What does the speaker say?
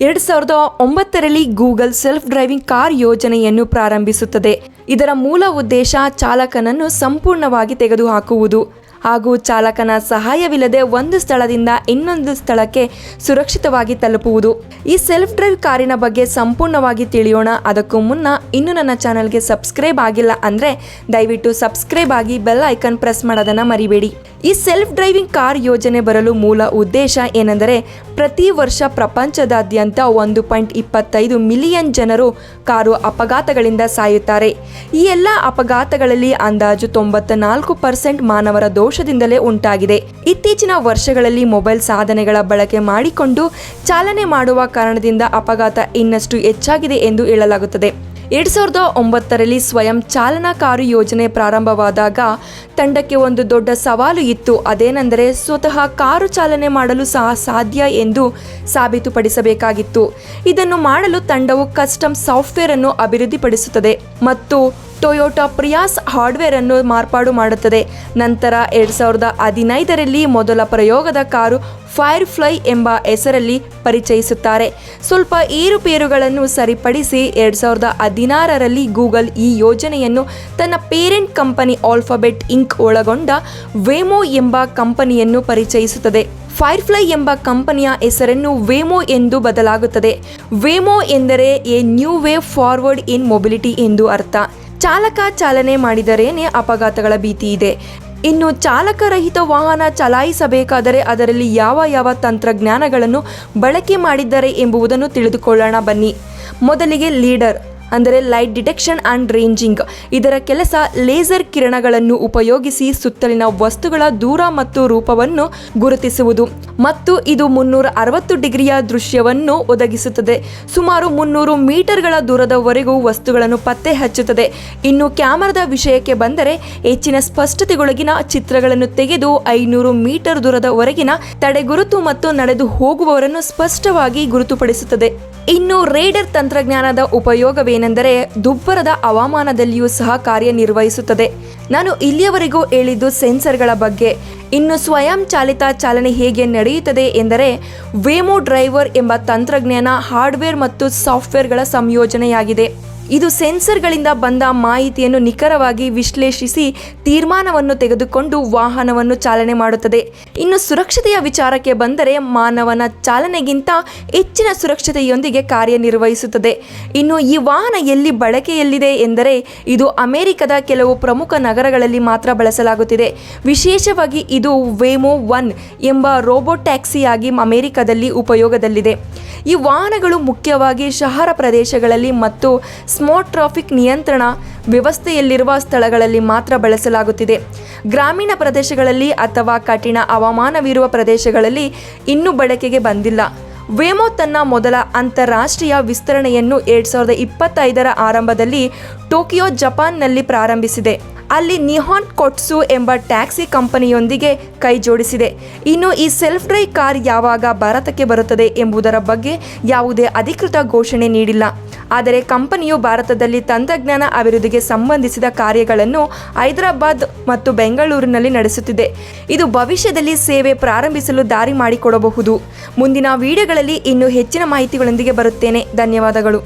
ಎರಡ್ ಸಾವಿರದ ಒಂಬತ್ತರಲ್ಲಿ ಗೂಗಲ್ ಸೆಲ್ಫ್ ಡ್ರೈವಿಂಗ್ ಕಾರ್ ಯೋಜನೆಯನ್ನು ಪ್ರಾರಂಭಿಸುತ್ತದೆ. ಇದರ ಮೂಲ ಉದ್ದೇಶ ಚಾಲಕನನ್ನು ಸಂಪೂರ್ಣವಾಗಿ ತೆಗೆದುಹಾಕುವುದು. ಹಾಗೂ ಚಾಲಕನ ಸಹಾಯವಿಲ್ಲದೆ ಒಂದು ಸ್ಥಳದಿಂದ ಇನ್ನೊಂದು ಸ್ಥಳಕ್ಕೆ ಸುರಕ್ಷಿತವಾಗಿ ತಲುಪುವುದು. ಈ ಸೆಲ್ಫ್ ಡ್ರೈವ್ ಕಾರಿನ ಬಗ್ಗೆ ಸಂಪೂರ್ಣವಾಗಿ ತಿಳಿಯೋಣ. ಅದಕ್ಕೂ ಮುನ್ನ ಇನ್ನು ನನ್ನ ಚಾನಲ್ಗೆ ಸಬ್ಸ್ಕ್ರೈಬ್ ಆಗಿಲ್ಲ ಅಂದರೆ ದಯವಿಟ್ಟು ಸಬ್ಸ್ಕ್ರೈಬ್ ಆಗಿ ಬೆಲ್ ಐಕನ್ ಪ್ರೆಸ್ ಮಾಡೋದನ್ನು ಮರಿಬೇಡಿ. ಈ ಸೆಲ್ಫ್ ಡ್ರೈವಿಂಗ್ ಕಾರ್ ಯೋಜನೆ ಬರಲು ಮೂಲ ಉದ್ದೇಶ ಏನೆಂದರೆ ಪ್ರತಿ ವರ್ಷ ಪ್ರಪಂಚದಾದ್ಯಂತ ಒಂದು ಪಾಯಿಂಟ್ ಇಪ್ಪತ್ತೈದು ಮಿಲಿಯನ್ ಜನರು ಕಾರು ಅಪಘಾತಗಳಿಂದ ಸಾಯುತ್ತಾರೆ. ಈ ಎಲ್ಲ ಅಪಘಾತಗಳಲ್ಲಿ ಅಂದಾಜು ತೊಂಬತ್ತ ನಾಲ್ಕು ಪರ್ಸೆಂಟ್ ಮಾನವರ ದೋಷದಿಂದಲೇ ಉಂಟಾಗಿದೆ. ಇತ್ತೀಚಿನ ವರ್ಷಗಳಲ್ಲಿ ಮೊಬೈಲ್ ಸಾಧನೆಗಳ ಬಳಕೆ ಮಾಡಿಕೊಂಡು ಚಾಲನೆ ಮಾಡುವ ಕಾರಣದಿಂದ ಅಪಘಾತ ಇನ್ನಷ್ಟು ಹೆಚ್ಚಾಗಿದೆ ಎಂದು ಹೇಳಲಾಗುತ್ತದೆ. ಎರಡ್ ಸಾವಿರದ ಒಂಬತ್ತರಲ್ಲಿ ಸ್ವಯಂ ಚಾಲನಾ ಕಾರು ಯೋಜನೆ ಪ್ರಾರಂಭವಾದಾಗ ತಂಡಕ್ಕೆ ಒಂದು ದೊಡ್ಡ ಸವಾಲು ಇತ್ತು. ಅದೇನೆಂದರೆ ಸ್ವತಃ ಕಾರು ಚಾಲನೆ ಮಾಡಲು ಸಹ ಸಾಧ್ಯ ಎಂದು ಸಾಬೀತುಪಡಿಸಬೇಕಾಗಿತ್ತು. ಇದನ್ನು ಮಾಡಲು ತಂಡವು ಕಸ್ಟಮ್ ಸಾಫ್ಟ್ವೇರ್ ಅನ್ನು ಅಭಿವೃದ್ಧಿಪಡಿಸುತ್ತದೆ ಮತ್ತು ಟೊಯೋಟಾ ಪ್ರಿಯಾಸ್ ಹಾರ್ಡ್ವೇರ್ ಅನ್ನು ಮಾರ್ಪಾಡು ಮಾಡುತ್ತದೆ. ನಂತರ ಎರಡ್ ಸಾವಿರದ ಹದಿನೈದರಲ್ಲಿ ಮೊದಲ ಪ್ರಯೋಗದ ಕಾರು ಫೈರ್ ಫ್ಲೈ ಎಂಬ ಹೆಸರಲ್ಲಿ ಪರಿಚಯಿಸುತ್ತಾರೆ. ಸ್ವಲ್ಪ ಏರುಪೇರುಗಳನ್ನು ಸರಿಪಡಿಸಿ ಎರಡ್ ಸಾವಿರದ ಹದಿನಾರರಲ್ಲಿ ಗೂಗಲ್ ಈ ಯೋಜನೆಯನ್ನು ತನ್ನ ಪೇರೆಂಟ್ ಕಂಪನಿ ಆಲ್ಫಾಬೆಟ್ ಇಂಕ್ ಒಳಗೊಂಡ ವೇಮೋ ಎಂಬ ಕಂಪನಿಯನ್ನು ಪರಿಚಯಿಸುತ್ತದೆ. ಫೈರ್ಫ್ಲೈ ಎಂಬ ಕಂಪನಿಯ ಹೆಸರನ್ನು ವೇಮೋ ಎಂದು ಬದಲಾಗುತ್ತದೆ. ವೇಮೋ ಎಂದರೆ a new way forward in mobility ಎಂದು ಅರ್ಥ. ಚಾಲಕ ಚಾಲನೆ ಮಾಡಿದರೇನೆ ಅಪಘಾತಗಳ ಭೀತಿ ಇದೆ. ಇನ್ನು ಚಾಲಕರಹಿತ ವಾಹನ ಚಲಾಯಿಸಬೇಕಾದರೆ ಅದರಲ್ಲಿ ಯಾವ ಯಾವ ತಂತ್ರಜ್ಞಾನಗಳನ್ನು ಬಳಕೆ ಮಾಡಿದ್ದಾರೆ ಎಂಬುದನ್ನು ತಿಳಿದುಕೊಳ್ಳೋಣ ಬನ್ನಿ. ಮೊದಲಿಗೆ ಲೀಡರ್. ಅಂದರೆ ಲೈಟ್ ಡಿಟೆಕ್ಷನ್ ಆ್ಯಂಡ್ ರೇಂಜಿಂಗ್. ಇದರ ಕೆಲಸ ಲೇಸರ್ ಕಿರಣಗಳನ್ನು ಉಪಯೋಗಿಸಿ ಸುತ್ತಲಿನ ವಸ್ತುಗಳ ದೂರ ಮತ್ತು ರೂಪವನ್ನು ಗುರುತಿಸುವುದು. ಮತ್ತು ಇದು ಮುನ್ನೂರ ಅರವತ್ತು ಡಿಗ್ರಿಯ ದೃಶ್ಯವನ್ನು ಒದಗಿಸುತ್ತದೆ. ಸುಮಾರು ಮುನ್ನೂರು ಮೀಟರ್ಗಳ ದೂರದವರೆಗೂ ವಸ್ತುಗಳನ್ನು ಪತ್ತೆ ಹಚ್ಚುತ್ತದೆ. ಇನ್ನು ಕ್ಯಾಮರಾದ ವಿಷಯಕ್ಕೆ ಬಂದರೆ ಹೆಚ್ಚಿನ ಸ್ಪಷ್ಟತೆಗೊಳಗಿನ ಚಿತ್ರಗಳನ್ನು ತೆಗೆದು ಐನೂರು ಮೀಟರ್ ದೂರದವರೆಗಿನ ತಡೆಗುರುತು ಮತ್ತು ನಡೆದು ಹೋಗುವವರನ್ನು ಸ್ಪಷ್ಟವಾಗಿ ಗುರುತುಪಡಿಸುತ್ತದೆ. ಇನ್ನು ರೇಡರ್ ತಂತ್ರಜ್ಞಾನದ ಉಪಯೋಗವೇನೆಂದರೆ ದುಬ್ಬರದ ಹವಾಮಾನದಲ್ಲಿಯೂ ಸಹ ಕಾರ್ಯನಿರ್ವಹಿಸುತ್ತದೆ. ನಾನು ಇಲ್ಲಿಯವರೆಗೂ ಹೇಳಿದ್ದು ಸೆನ್ಸರ್ಗಳ ಬಗ್ಗೆ. ಇನ್ನು ಸ್ವಯಂ ಚಾಲಿತ ಚಾಲನೆ ಹೇಗೆ ನಡೆಯುತ್ತದೆ ಎಂದರೆ ವೇಮೋ ಡ್ರೈವರ್ ಎಂಬ ತಂತ್ರಜ್ಞಾನ, ಹಾರ್ಡ್ವೇರ್ ಮತ್ತು ಸಾಫ್ಟ್ವೇರ್ಗಳ ಸಂಯೋಜನೆಯಾಗಿದೆ. ಇದು ಸೆನ್ಸರ್ಗಳಿಂದ ಬಂದ ಮಾಹಿತಿಯನ್ನು ನಿಖರವಾಗಿ ವಿಶ್ಲೇಷಿಸಿ ತೀರ್ಮಾನವನ್ನು ತೆಗೆದುಕೊಂಡು ವಾಹನವನ್ನು ಚಾಲನೆ ಮಾಡುತ್ತದೆ. ಇನ್ನು ಸುರಕ್ಷತೆಯ ವಿಚಾರಕ್ಕೆ ಬಂದರೆ ಮಾನವನ ಚಾಲನೆಗಿಂತ ಹೆಚ್ಚಿನ ಸುರಕ್ಷತೆಯೊಂದಿಗೆ ಕಾರ್ಯನಿರ್ವಹಿಸುತ್ತದೆ. ಇನ್ನು ಈ ವಾಹನ ಎಲ್ಲಿ ಬಳಕೆಯಲ್ಲಿದೆ ಎಂದರೆ ಇದು ಅಮೆರಿಕದ ಕೆಲವು ಪ್ರಮುಖ ನಗರಗಳಲ್ಲಿ ಮಾತ್ರ ಬಳಸಲಾಗುತ್ತಿದೆ. ವಿಶೇಷವಾಗಿ ಇದು ವೇಮೋ ಒನ್ ಎಂಬ ರೋಬೋಟ್ ಟ್ಯಾಕ್ಸಿಯಾಗಿ ಅಮೆರಿಕದಲ್ಲಿ ಉಪಯೋಗದಲ್ಲಿದೆ. ಈ ವಾಹನಗಳು ಮುಖ್ಯವಾಗಿ ಶಹರ ಪ್ರದೇಶಗಳಲ್ಲಿ ಮತ್ತು ಸ್ಮಾರ್ಟ್ ಟ್ರಾಫಿಕ್ ನಿಯಂತ್ರಣ ವ್ಯವಸ್ಥೆಯಲ್ಲಿರುವ ಸ್ಥಳಗಳಲ್ಲಿ ಮಾತ್ರ ಬಳಸಲಾಗುತ್ತಿದೆ. ಗ್ರಾಮೀಣ ಪ್ರದೇಶಗಳಲ್ಲಿ ಅಥವಾ ಕಠಿಣ ಹವಾಮಾನವಿರುವ ಪ್ರದೇಶಗಳಲ್ಲಿ ಇನ್ನೂ ಬಳಕೆಗೆ ಬಂದಿಲ್ಲ. ವೇಮೋ ತನ್ನ ಮೊದಲ ಅಂತಾರಾಷ್ಟ್ರೀಯ ವಿಸ್ತರಣೆಯನ್ನು ಎರಡು ಸಾವಿರದ ಇಪ್ಪತ್ತೈದರ ಆರಂಭದಲ್ಲಿ ಟೋಕಿಯೋ, ಜಪಾನ್ನಲ್ಲಿ ಪ್ರಾರಂಭಿಸಿದೆ. ಅಲ್ಲಿ ನಿಹಾನ್ ಕೊಟ್ಸು ಎಂಬ ಟ್ಯಾಕ್ಸಿ ಕಂಪನಿಯೊಂದಿಗೆ ಕೈ ಜೋಡಿಸಿದೆ. ಇನ್ನು ಈ ಸೆಲ್ಫ್ ಡ್ರೈವ್ ಕಾರ್ ಯಾವಾಗ ಭಾರತಕ್ಕೆ ಬರುತ್ತದೆ ಎಂಬುದರ ಬಗ್ಗೆ ಯಾವುದೇ ಅಧಿಕೃತ ಘೋಷಣೆ ನೀಡಿಲ್ಲ. ಆದರೆ ಕಂಪನಿಯು ಭಾರತದಲ್ಲಿ ತಂತ್ರಜ್ಞಾನ ಅಭಿವೃದ್ಧಿಗೆ ಸಂಬಂಧಿಸಿದ ಕಾರ್ಯಗಳನ್ನು ಹೈದರಾಬಾದ್ ಮತ್ತು ಬೆಂಗಳೂರಿನಲ್ಲಿ ನಡೆಸುತ್ತಿದೆ. ಇದು ಭವಿಷ್ಯದಲ್ಲಿ ಸೇವೆ ಪ್ರಾರಂಭಿಸಲು ದಾರಿ ಮಾಡಿಕೊಡಬಹುದು. ಮುಂದಿನ ವಿಡಿಯೋಗಳಲ್ಲಿ ಇನ್ನೂ ಹೆಚ್ಚಿನ ಮಾಹಿತಿಗಳೊಂದಿಗೆ ಬರುತ್ತೇನೆ. ಧನ್ಯವಾದಗಳು.